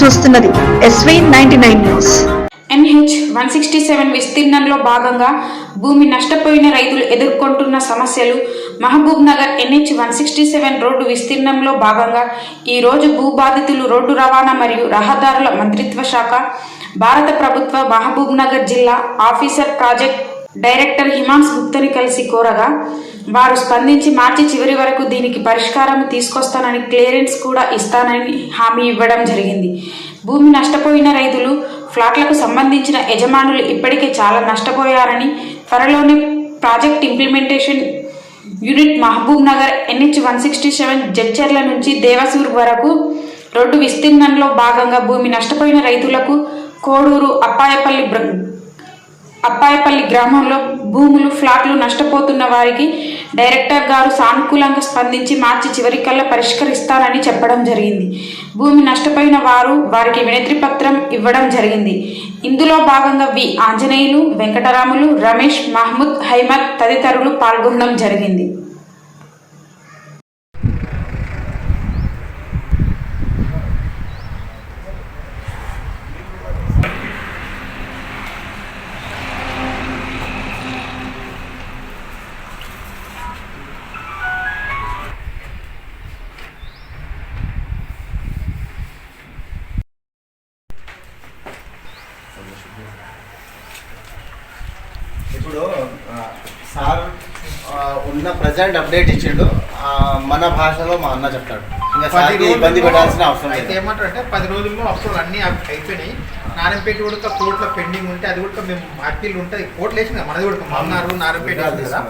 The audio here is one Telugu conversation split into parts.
చూస్తున్నది. SV ninety nine news NH one sixty seven విస్తీర్ణంలో భాగంగా భూమి నష్టపోయిన రైతులు ఎదుర్కొంటున్న సమస్యలు. Mahabubnagar NH one sixty seven road విస్తీర్ణంలో భాగంగా ఈరోజు భూబాధితులు రోడ్డు రవాణా మరియు రహదారుల మంత్రిత్వ శాఖ భారత ప్రభుత్వ మహబూబ్ నగర్ జిల్లా ఆఫీసర్ ప్రాజెక్ట్ డైరెక్టర్ హిమాన్స్ గుప్తని కలిసి కోరగా వారు స్పందించి మార్చి చివరి వరకు దీనికి పరిష్కారం తీసుకొస్తానని క్లియరెన్స్ కూడా ఇస్తానని హామీ ఇవ్వడం జరిగింది. భూమి నష్టపోయిన రైతులు ఫ్లాట్లకు సంబంధించిన యజమానులు ఇప్పటికే చాలా నష్టపోయారని త్వరలోనే project implementation unit Mahabubnagar NH one sixty seven Jadcherla నుంచి దేవసూర్ వరకు రోడ్డు విస్తీర్ణంలో భాగంగా భూమి నష్టపోయిన రైతులకు కోడూరు అప్పాయపల్లి అప్పాయపల్లి గ్రామంలో భూములు ఫ్లాట్లు నష్టపోతున్న వారికి డైరెక్టర్ గారు సానుకూలంగా స్పందించి మార్చి చివరికల్లా పరిష్కరిస్తారని చెప్పడం జరిగింది. భూమి నష్టపోయిన వారు వారికి వినతి పత్రం ఇవ్వడం జరిగింది. ఇందులో భాగంగా వి. ఆంజనేయులు వెంకటరాములు రమేష్ మహ్మూద్ హైమద్ తదితరులు పాల్గొనడం జరిగింది. ఇప్పుడు సార్ ఉన్న ప్రజెంట్ అప్డేట్ ఇచ్చిండు. మన భాషలో మా అన్న చెప్తాడు. ఇంకా సార్కి ఇబ్బంది పెట్టాల్సిన అవసరం అయితే లేదు. ఏమంటారు అంటే పది రోజుల్లో అప్పుడు అన్ని అయిపోయినాయి. నారాయణపేట కూడా కోర్టులో పెండింగ్ ఉంటే అది కూడా మేము అప్పీల్ ఉంటుంది. కోర్టులు వేసింది మనది కూడా మన్నారు నారాయణపేట వేసింది కదా.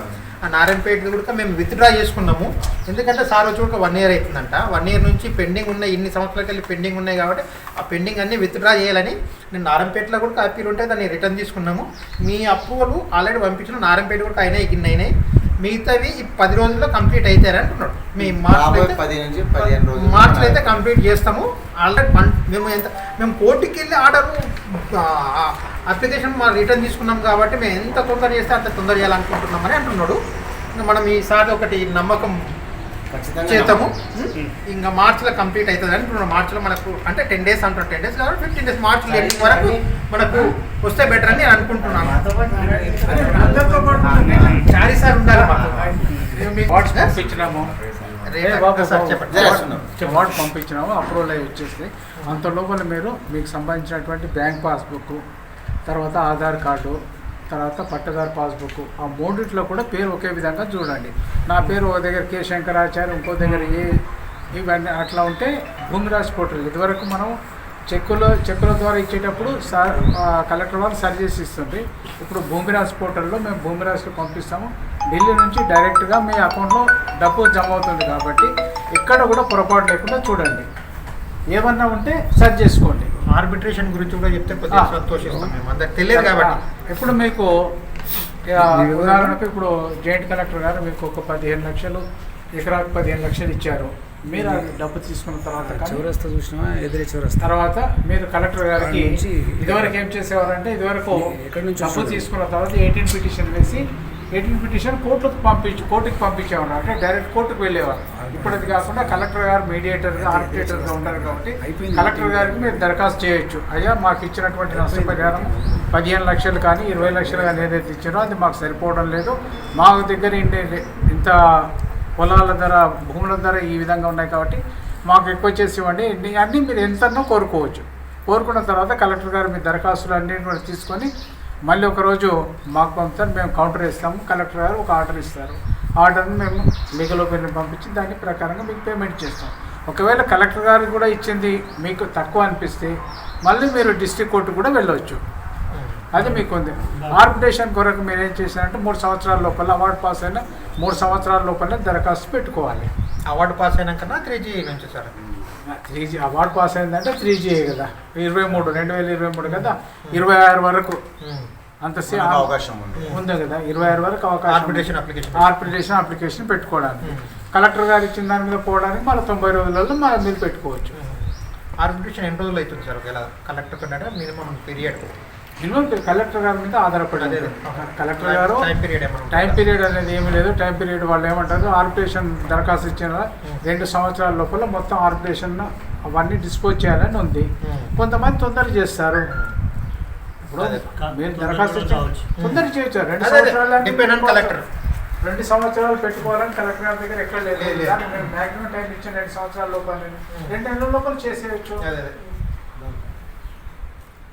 ఆ నారాయణపేట కూడా మేము విత్డ్రా చేసుకున్నాము. ఎందుకంటే సార్ వచ్చి కూడా వన్ ఇయర్ అవుతుందంట. వన్ ఇయర్ నుంచి పెండింగ్ ఉన్నాయి ఇన్ని సంవత్సరాలకి వెళ్ళి పెండింగ్ ఉన్నాయి కాబట్టి ఆ పెండింగ్ అన్ని విత్డ్రా చేయాలని నేను నారాయణపేటలో కూడా అప్పీల్ ఉంటే దాన్ని రిటర్న్ తీసుకున్నాము. మీ అప్రూవల్ ఆల్రెడీ పంపించిన నారాయణపేట కూడా అయినాయి ఇన్ని అయినాయి. మిగతావి ఈ పది రోజుల్లో కంప్లీట్ అవుతారని అంటున్నాడు. మీ మార్చ్ రాబోయే పది నుంచి పదిహేను రోజులు మార్చిలో అయితే కంప్లీట్ చేస్తాము. ఆల్రెడీ మేము ఎంత మేము కోర్టుకి వెళ్ళి ఆర్డర్ అప్లికేషన్ మా రిటర్న్ తీసుకున్నాం కాబట్టి మేము ఎంత తొందర చేస్తే అంత తొందర చేయాలనుకుంటున్నామని అంటున్నాడు. మనం ఈసారి ఒకటి నమ్మకం ఖచ్చితంగా చేద్దాము. ఇంకా మార్చిలో కంప్లీట్ అవుతుంది అంటున్నాడు. మార్చిలో మనకు అంటే టెన్ డేస్ అంటారు టెన్ డేస్ కాబట్టి ఫిఫ్టీన్ డేస్ మార్చిలో ఎండింగ్ వరకు మనకు వస్తే బెటర్ అని నేను అనుకుంటున్నాను. చారీ సార్ ఉండాలి పంపించినాము. వాట్ పంపించినాము. అప్రూవల్ అయ్యి వచ్చేసి అంత లోపల మీరు మీకు సంబంధించినటువంటి బ్యాంక్ పాస్బుక్ తర్వాత ఆధార్ కార్డు తర్వాత పట్టదారు పాస్బుక్. ఆ మూడిట్లో కూడా పేరు ఒకే విధంగా చూడండి. నా పేరు ఒక దగ్గర కె శంకరాచార్య ఇంకో దగ్గర ఏ ఇవన్నీ అట్లా ఉంటే భూమిరాజ్ పోర్టల్. ఇదివరకు మనం చెక్కులో చెక్కుల ద్వారా ఇచ్చేటప్పుడు సార్ కలెక్టర్ వారు సరి చేసి ఇస్తుంది. ఇప్పుడు భూమిరాజ్ పోర్టల్లో మేము భూమిరాజ్కి పంపిస్తాము. ఢిల్లీ నుంచి డైరెక్ట్గా మీ అకౌంట్లో డబ్బు జమ అవుతుంది కాబట్టి ఇక్కడ కూడా పొరపాటు లేకుండా చూడండి. ఏమన్నా ఉంటే సరి చేసుకోండి. ఆర్బిట్రేషన్ గురించి కూడా చెప్తే కొద్దిగా. సంతోషిస్తాం మేము. అందరు తెలియదు కాబట్టి. ఇప్పుడు మీకు ఉదాహరణకు ఇప్పుడు జాయింట్ కలెక్టర్ గారు మీకు ఒక పదిహేను లక్షలు ఎకరాకు పదిహేను లక్షలు ఇచ్చారు. మీరు డబ్బు తీసుకున్న తర్వాత చౌరస్తా చూసినావా? ఎదురే చౌరస్తా. తర్వాత మీరు కలెక్టర్ గారికి ఇదివరకు ఏం చేసేవారంటే ఇదివరకు ఎక్కడి నుంచి డబ్బు? తీసుకున్న తర్వాత ఎయిటీన్ పిటిషన్ వేసి ఎయిటీన్ పిటిషన్ కోర్టుకు పంపించి కోర్టుకి పంపించేవారు అంటే డైరెక్ట్ కోర్టుకు వెళ్ళేవారు. ఇప్పుడు అది కాకుండా కలెక్టర్ గారు మీడియేటర్గా ఆర్బిట్రేటర్గా ఉంటారు కాబట్టి. కలెక్టర్ గారికి మీరు దరఖాస్తు చేయొచ్చు. అయ్యా మాకు ఇచ్చినటువంటి నష్టపరిహారం పదిహేను లక్షలు కానీ ఇరవై లక్షలు కానీ ఏదైతే ఇచ్చారో అది మాకు సరిపోవడం లేదు. మా దగ్గర ఇంటే ఇంత పొలాల ధర భూముల ధర ఈ విధంగా ఉన్నాయి కాబట్టి మాకు ఎక్కువ చేసి ఇవ్వండి. అన్నీ మీరు ఎంతనో కోరుకోవచ్చు. కోరుకున్న తర్వాత కలెక్టర్ గారు మీ దరఖాస్తులు అన్నింటిని కూడా తీసుకొని మళ్ళీ ఒకరోజు మాకు పంపుతారు మేము కౌంటర్ ఇస్తాము కలెక్టర్ గారు ఒక ఆర్డర్ ఇస్తారు. ఆర్డర్ని మేము లీగల్ ఒపీనియన్ పంపించి దాని ప్రకారంగా మీకు పేమెంట్ చేస్తాం. ఒకవేళ కలెక్టర్ గారు కూడా ఇచ్చింది మీకు తక్కువ అనిపిస్తే మళ్ళీ మీరు డిస్ట్రిక్ట్ కోర్టు కూడా వెళ్ళవచ్చు. అది మీకు ఉంది. ఆర్బిటేషన్ కొరకు మీరు ఏం చేశారంటే మూడు సంవత్సరాల లోపల అవార్డు పాస్ అయినా మూడు సంవత్సరాల లోపల దరఖాస్తు పెట్టుకోవాలి. అవార్డు పాస్ అయినాక త్రీ జీ నుంచి sir three G award pass అయిందంటే త్రీ జీ కదా. ఇరవై మూడు రెండు వేల ఇరవై మూడు కదా. ఇరవై ఆరు వరకు. అంత సే- మనకు అవకాశం ఉంది. ఉంది కదా. ఇరవై ఆరు వరకు అవకాశం ఆర్బిట్రేషన్ అప్లికేషన్ ఆర్బిట్రేషన్ అప్లికేషన్ పెట్టుకోవడానికి. కలెక్టర్ గారు ఇచ్చిన దాని మీద పోవడానికి మళ్ళీ తొంభై రోజులలో మనం మీరు పెట్టుకోవచ్చు. ఆర్బిట్రేషన్ ఎన్ని రోజులు అవుతుంది సార్? ఒకవేళ కలెక్టర్ కన్నా మినిమం పీరియడ్ మినిమం కలెక్టర్ గారి మీద ఆధారపడి. కలెక్టర్ గారు టైం పీరియడ్ ఏమైనా టైం పీరియడ్ అనేది ఏమీ లేదు. టైం పీరియడ్ వాళ్ళు ఏమంటారు? ఆర్బిట్రేషన్ దరఖాస్తు ఇచ్చిన రెండు సంవత్సరాల లోపల మొత్తం ఆర్బిట్రేషన్ అవన్నీ డిస్పోజ్ చేయాలని ఉంది. కొంతమంది తొందర చేస్తారు. ఇప్పుడు. మీరు దరఖాస్తు తొందర చేయొచ్చు. రెండు. సంవత్సరాలు. రెండు సంవత్సరాలు పెట్టుకోవాలని కలెక్టర్ గారి దగ్గర ఎక్కడ లేదు. మాక్సిమం టైం ఇచ్చిన రెండు సంవత్సరాల లోపల రెండు నెలల లోపల చేసేయచ్చు.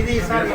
ఇది సార్.